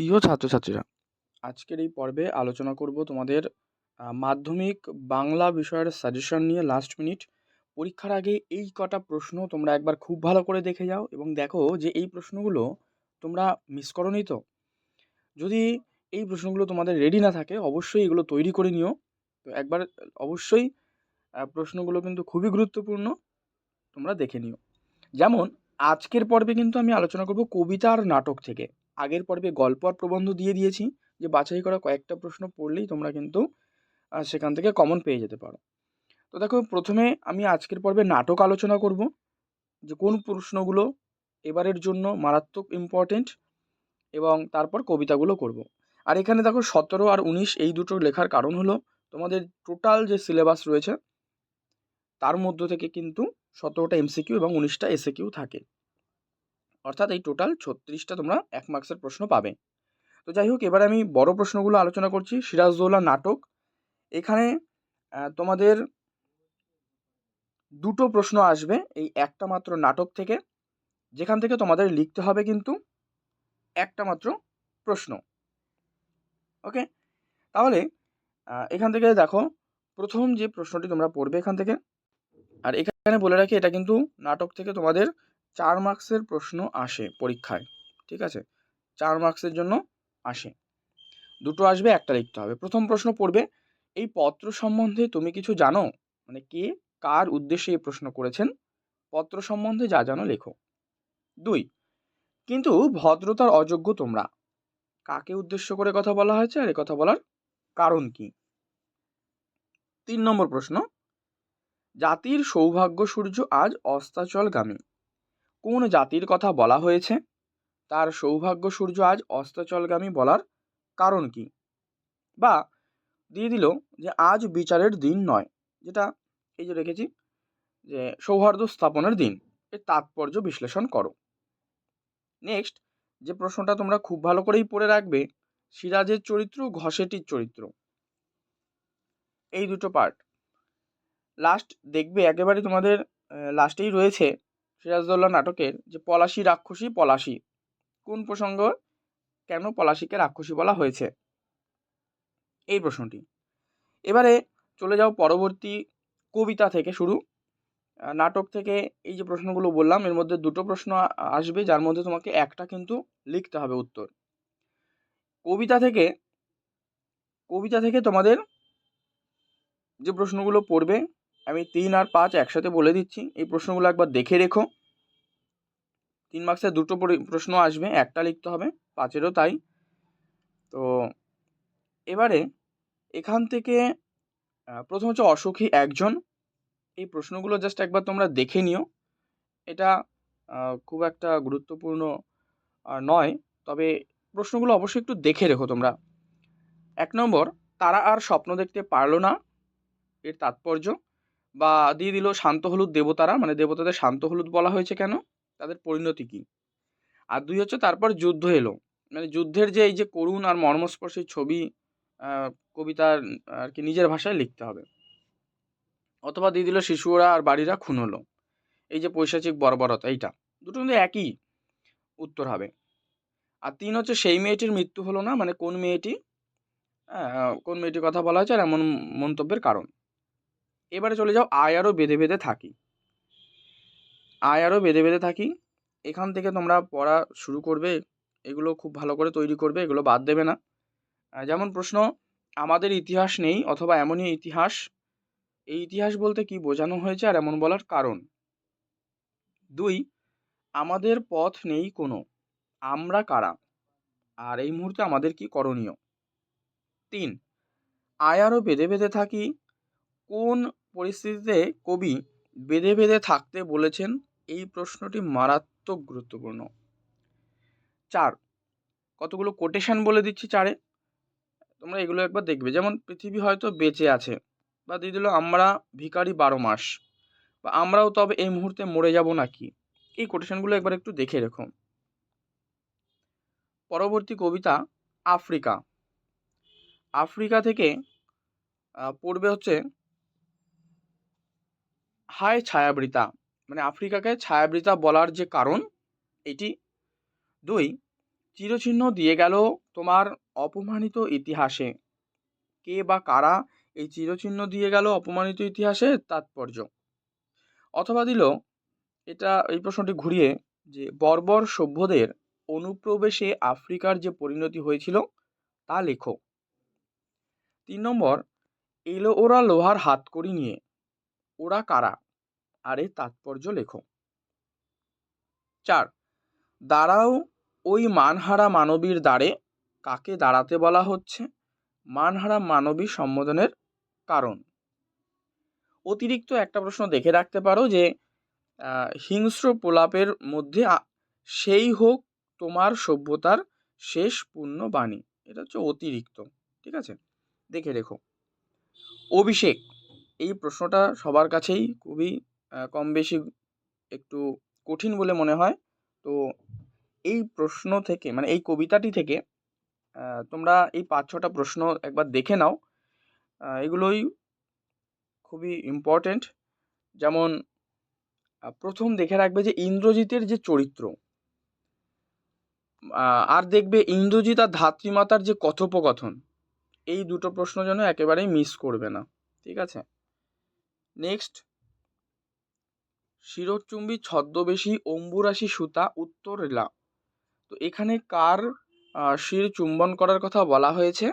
প্রিয় ছাত্রছাত্রীরা, আজকের এই পর্বে আলোচনা করব তোমাদের মাধ্যমিক বাংলা বিষয়ের সাজেশন নিয়ে লাস্ট মিনিট পরীক্ষার আগে এই কটা প্রশ্ন তোমরা একবার খুব ভালো করে দেখে যাও এবং দেখো যে এই প্রশ্নগুলো তোমরা মিস করোনি তো। যদি এই প্রশ্নগুলো তোমাদের রেডি না থাকে, অবশ্যই এগুলো তৈরি করে নিও। তো একবার অবশ্যই প্রশ্নগুলো কিন্তু খুবই গুরুত্বপূর্ণ, তোমরা দেখে নিও। যেমন, আজকের পর্বে কিন্তু আমি আলোচনা করব কবিতা আর নাটক থেকে। আগের পর্বে গল্প আর প্রবন্ধ দিয়ে দিয়েছি, যে বাছাই করা কয়েকটা প্রশ্ন পড়লেই তোমরা কিন্তু সেখান থেকে কমন পেয়ে যেতে পারো। তো দেখো, প্রথমে আমি আজকের পর্বে নাটক আলোচনা করব, যে কোন প্রশ্নগুলো এবারের জন্য মারাত্মক ইম্পর্টেন্ট এবং তারপর কবিতাগুলো করব। আর এখানে দেখো, সতেরো আর উনিশ এই দুটো লেখার কারণ হলো, তোমাদের টোটাল যে সিলেবাস রয়েছে, তার মধ্য থেকে কিন্তু সতেরোটা এমসিকিউ এবং উনিশটা এসএকিউ থাকে। অর্থাৎ এই টোটাল ছত্রিশটা তোমরা এক মার্কসের প্রশ্ন পাবে। তো যাই হোক, এবার আমি বড় প্রশ্নগুলো আলোচনা করছি। সিরাজদৌল্লা নাটক। এখানে তোমাদের দুটো প্রশ্ন আসবে এই একটা মাত্র নাটক থেকে। যেখান থেকে তোমাদের লিখতে হবে কিন্তু একটা মাত্র প্রশ্ন। ওকে তাহলে এখান থেকে দেখো, প্রথম যে প্রশ্নটি তোমরা পড়বে এখান থেকে, আর এখানে বলে রাখি, এটা কিন্তু নাটক থেকে তোমাদের চার মার্কসের প্রশ্ন আসে পরীক্ষায়, ঠিক আছে? চার মার্কসের জন্য আসে। দুটো আসবে, একটা লিখতে হবে। প্রথম প্রশ্ন পড়বে, এই পত্র সম্বন্ধে তুমি কিছু জানো? মানে কে, কার উদ্দেশ্যে এই প্রশ্ন করেছেন? পত্র সম্বন্ধে যা জানো লেখো। দুই, কিন্তু ভদ্রতার অযোগ্য তোমরা। কাকে উদ্দেশ্য করে কথা বলা হয়েছে আর এ কথা বলার কারণ কি? তিন নম্বর প্রশ্ন, জাতির সৌভাগ্য সূর্য আজ অস্তাচলগামী। কোন জাতির কথা বলা হয়েছে? তার সৌভাগ্য সূর্য আজ অস্তাচলগামী বলার কারণ কি? বা দিয়ে দিল যে আজ বিচারের দিন নয়, যেটা এই যে রেখেছি যে সৌহার্দ্য স্থাপনের দিন, এর তাৎপর্য বিশ্লেষণ করো। নেক্সট যে প্রশ্নটা তোমরা খুব ভালো করেই পড়ে রাখবে, সিরাজের চরিত্র, ঘষেটির চরিত্র। এই দুটো পার্ট লাস্ট দেখবে একেবারে তোমাদের লাস্টেই রয়েছে সিরাজদৌল্লা নাটকের যে পলাশী রাক্ষসী পলাশী, কোন প্রসঙ্গ? কেন পলাশীকে রাক্ষসী বলা হয়েছে? এই প্রশ্নটি। এবারে চলে যাও পরবর্তী কবিতা থেকে শুরু। নাটক থেকে এই যে প্রশ্নগুলো বললাম, এর মধ্যে দুটো প্রশ্ন আসবে, যার মধ্যে তোমাকে একটা কিন্তু লিখতে হবে উত্তর। কবিতা থেকে কবিতা থেকে তোমাদের যে প্রশ্নগুলো পড়বে আমি তিন আর পাঁচ একসাথে বলে দিচ্ছি। এই প্রশ্নগুলো একবার দেখে রেখো। তিন মার্কসের দুটো পরি- প্রশ্ন আসবে, একটা লিখতে হবে, পাঁচেরও তাই। তো এবারে এখান থেকে প্রথম হচ্ছে অসুখী একজন। এই প্রশ্নগুলো জাস্ট একবার তোমরা দেখে নিও। এটা খুব একটা গুরুত্বপূর্ণ নয়। তবে প্রশ্নগুলো অবশ্যই একটু দেখে রেখো তোমরা। এক নম্বর, তারা আর স্বপ্ন দেখতে পারল না। এর তাৎপর্য বা দিয়ে দিল শান্ত হলুদ দেবতারা মানে দেবতাদের শান্ত হলুদ বলা হয়েছে কেন? তাদের পরিণতি কী? আর দুই হচ্ছে তারপর যুদ্ধ এলো। মানে যুদ্ধের যে এই যে করুণ আর মর্মস্পর্শী ছবি কবিতার, আর কি নিজের ভাষায় লিখতে হবে। অথবা দিয়ে দিল শিশুরা আর বাড়িরা খুন হলো। এই যে পৈশাচিক বর্বরতা, এইটা। দুটো কিন্তু একই উত্তর হবে। আর তিন হচ্ছে সেই মেয়েটির মৃত্যু হলো না মানে কোন মেয়েটি? কোন মেয়েটির কথা বলা হয়েছে আর এমন মন্তব্যের কারণ। এবারে চলে যাও আয় আরও বেঁধে বেঁধে থাকি। আয় আরও বেঁধে বেঁধে থাকি। এখান থেকে তোমরা পড়া শুরু করবে, এগুলো খুব ভালো করে তৈরি করবে, এগুলো বাদ দেবে না। যেমন প্রশ্ন, আমাদের ইতিহাস নেই অথবা এমনই ইতিহাস। এই ইতিহাস বলতে কি বোঝানো হয়েছে আর এমন বলার কারণ? দুই, আমাদের পথ নেই কোনো। আমরা কারা? আর এই মুহূর্তে আমাদের কি করণীয়? তিন আয়ারও বেঁধে বেঁধে থাকি। কোন পরিস্থিতিতে কবি বেঁধে বেঁধে থাকতে বলেছেন, এই প্রশ্নটি মারাত্মক গুরুত্বপূর্ণ। চার, কতগুলো কোটেশন বলে দিচ্ছি চারে? তোমরা এগুলো একবার দেখবে। যেমন, পৃথিবী হয়তো বেঁচে আছে, বা দিয়ে দিল, আমরা ভিখারি বারো মাস, বা আমরাও তবে এই মুহূর্তে মরে যাব নাকি? এই কোটেশনগুলো একবার একটু দেখে রেখো। পরবর্তী কবিতা, আফ্রিকা। আফ্রিকা থেকে পড়বে হচ্ছে হায় ছায়াবৃতা? মানে আফ্রিকাকে ছায়াবৃতা বলার যে কারণ, এটি দুই, চিরচিহ্ন দিয়ে গেল তোমার অপমানিত ইতিহাসে। কে বা কারা এই চিরচিহ্ন দিয়ে গেল অপমানিত ইতিহাসে তাৎপর্য? অথবা দিল, এটা, এই প্রশ্নটি ঘুরিয়ে যে বর্বর সভ্যদের অনুপ্রবেশে আফ্রিকার যে পরিণতি হয়েছিল, তা লেখো। তিন নম্বর, এলো ওরা লোহার হাতকড়ি নিয়ে। ওরা কারা? আরে তাৎপর্য লেখো। চার, দাঁড়াও ওই মানহারা মানবীর দ্বারে। কাকে দাঁড়াতে বলা হচ্ছে? মানহারা মানবী সম্বোধনের কারণ। অতিরিক্ত একটা প্রশ্ন দেখে রাখতে পারো যে হিংস্র প্রলাপের মধ্যে সেই হোক তোমার সভ্যতার শেষ পূর্ণ বাণী। এটা হচ্ছে অতিরিক্ত, ঠিক আছে? দেখে রেখো। অভিষেক, এই প্রশ্নটা সবার কাছেই খুবই কম বেশি একটু কঠিন বলে মনে হয়। তো এই প্রশ্ন থেকে মানে এই কবিতাটি থেকে তোমরা এই পাঁচ, ছটা প্রশ্ন একবার দেখে নাও। এগুলোই খুবই ইম্পর্টেন্ট যেমন প্রথম দেখে রাখবে যে ইন্দ্রজিতের যে চরিত্র আর দেখবে ইন্দ্রজিৎ আর ধাত্রীমাতার যে কথোপকথন, এই দুটো প্রশ্ন যেন একেবারেই মিস করবে না। ঠিক আছে? নেক্সট শিরোচুম্বী ছদ্মবেশী অম্বুরাশি সুতা উত্তর রেলা তো এখানে কার শির চুম্বন করার কথা বলা হয়েছে?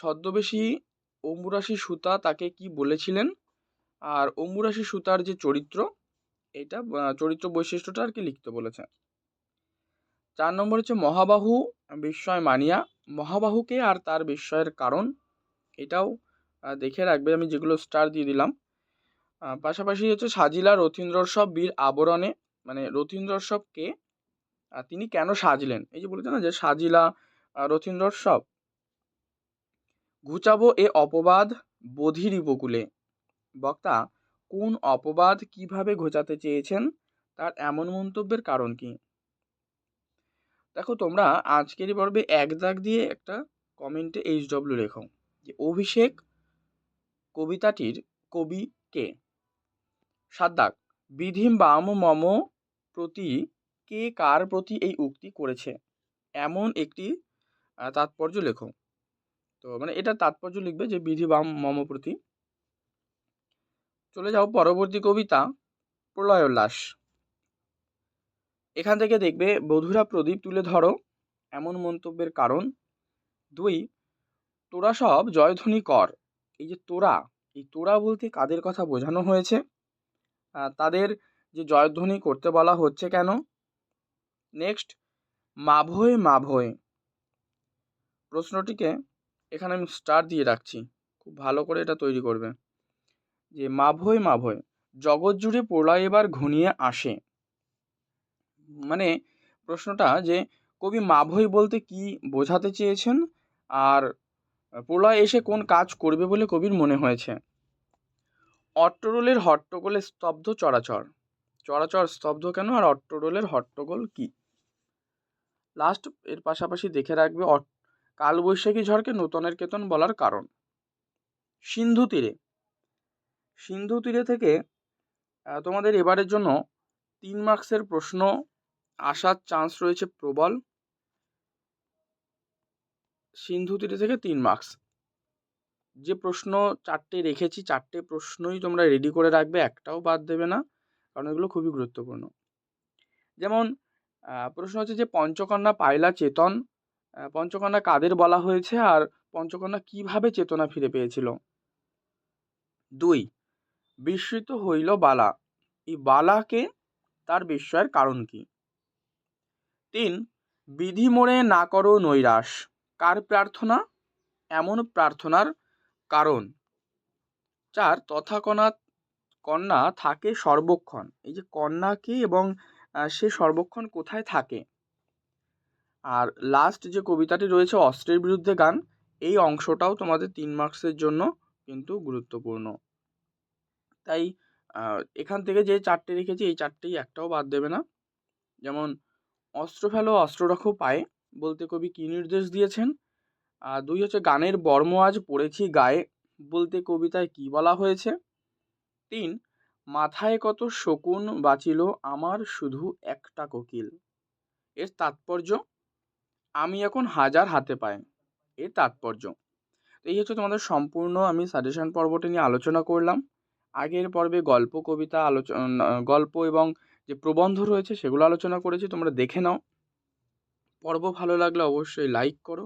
ছদ্মবেশী অম্বুরাশি সুতা তাকে কি বলেছিলেন? আর অম্বুরাশি সুতার যে চরিত্র, এটা চরিত্র বৈশিষ্ট্যটা আর কি লিখতে বলেছে? চার নম্বর হচ্ছে মহাবাহু, বিস্ময় মানিয়া। মহাবাহুকে আর তার বিস্ময়ের কারণ, এটাও দেখে রাখবে। আমি যেগুলো স্টার দিয়ে দিলাম। পাশাপাশি হচ্ছে সাজিলা রথীন্দ্রসব বীর আবরণে মানে রথীন্দ্রসবকে তিনি কেন সাজলেন? এই যে বলেছে না যে সাজিলা রথীন্দ্রসব ঘুচাবো এ অপবাদ বোধির উপকূলে বক্তা, কোন অপবাদ কীভাবে ঘোচাতে চেয়েছেন? তার এমন মন্তব্যের কারণ কি? দেখো, তোমরা আজকেরই পর্বে এক দাগ দিয়ে একটা কমেন্টে এইচ ডব্লিউ লেখো যে, অভিষেক কবিতাটির কবি কে? সাত দাগ। বিধিম বাম মম প্রতি কে কার প্রতি এই উক্তি করেছে? এমন একটি তাৎপর্য লেখো। তো মানে এটা তাৎপর্য লিখবে যে বিধি বাম মম প্রতি। চলে যাও পরবর্তী কবিতা প্রলয়োল্লাস এখান থেকে দেখবে, বধুরা প্রদীপ তুলে ধরো, এমন মন্তব্যের কারণ। দুই, তোরা সব জয়ধ্বনি কর। এই যে তোরা, এই তোরা বলতে কাদের কথা বোঝানো হয়েছে? তাদের যে জয়ধ্বনি করতে বলা হচ্ছে কেন? নেক্সট মাভয় মাভয়। প্রশ্নটিকে এখানে আমি স্টার দিয়ে রাখছি। খুব ভালো করে এটা তৈরি করবে। যে মাভয় মাভয়, জগৎ জুড়ে প্রলয় এবার ঘনিয়ে আসে। মানে প্রশ্নটা যে কবি মাভই বলতে কি বোঝাতে চেয়েছেন? আর প্রলয় এসে কোন কাজ করবে বলে কবির মনে হয়েছে? অট্টরোলের হট্টগোলে স্তব্ধ চরাচর চরাচর স্তব্ধ কেন আর অট্টরোলের হট্টগোল কি? লাস্ট এর পাশাপাশি দেখে রাখবে কালবৈশাখী ঝড়কে নূতনের কেতন বলার কারণ। সিন্ধু তীরে। সিন্ধু তীরে থেকে তোমাদের এবারের জন্য তিন মার্কসের প্রশ্ন আসার চান্স রয়েছে প্রবল। সিন্ধু তীরে থেকে তিন মার্কস। যে প্রশ্ন চারটে রেখেছি, চারটে প্রশ্নই তোমরা রেডি করে রাখবে, একটাও বাদ দেবে না, কারণ এগুলো খুবই গুরুত্বপূর্ণ। যেমন প্রশ্ন হচ্ছে যে পঞ্চকন্যা পায়লা চেতন পঞ্চকন্যা কাদের বলা হয়েছে আর পঞ্চকন্যা কীভাবে চেতনা ফিরে পেয়েছিল? দুই, বিস্মৃত হইল বালা, এই বালাকে তার বিস্ময়ের কারণ কি? তিন, বিধি মোড়ে না করো নৈরাশ, কার প্রার্থনা? এমন প্রার্থনার কারণ চার তথাকনা কন্যা থাকে সর্বক্ষণ। এই যে কন্যা কি এবং সে সর্বক্ষণ কোথায় থাকে? আর লাস্ট যে কবিতাটি রয়েছে অস্ত্রের বিরুদ্ধে গান, এই অংশটাও তোমাদের তিন মার্কসের জন্য কিন্তু গুরুত্বপূর্ণ। তাই এখান থেকে যে চারটে রেখেছি, এই চারটেই একটাও বাদ দেবে না। যেমন, অস্ত্র ফেলো, অস্ত্র রাখো, পায়ে। বলতে কবি কী নির্দেশ দিয়েছেন? দুই হচ্ছে গানের বর্ম আজ পড়েছি গায়ে, বলতে কবিতায় কি বলা হয়েছে? তিন, মাথায় কত শকুন বাঁচিল, আমার শুধু একটা কোকিল। এর তাৎপর্য? আমি এখন হাজার হাতে পাই এর তাৎপর্য? এই হচ্ছে তোমাদের সম্পূর্ণ আমি সাজেশন পর্বটি নিয়ে আলোচনা করলাম। আগের পর্বে গল্প, কবিতা আলোচনা গল্প এবং যে প্রবন্ধ রয়েছে সেগুলো আলোচনা করেছি, তোমরা দেখে নাও। পর্ব ভালো লাগলে অবশ্যই লাইক করো।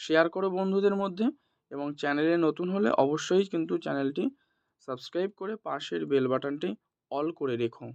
শেয়ার করো বন্ধুদের মধ্যে এবং চ্যানেলে নতুন হলে অবশ্যই কিন্তু চ্যানেলটি সাবস্ক্রাইব করে পাশের বেল বাটনটি অল করে রেখো।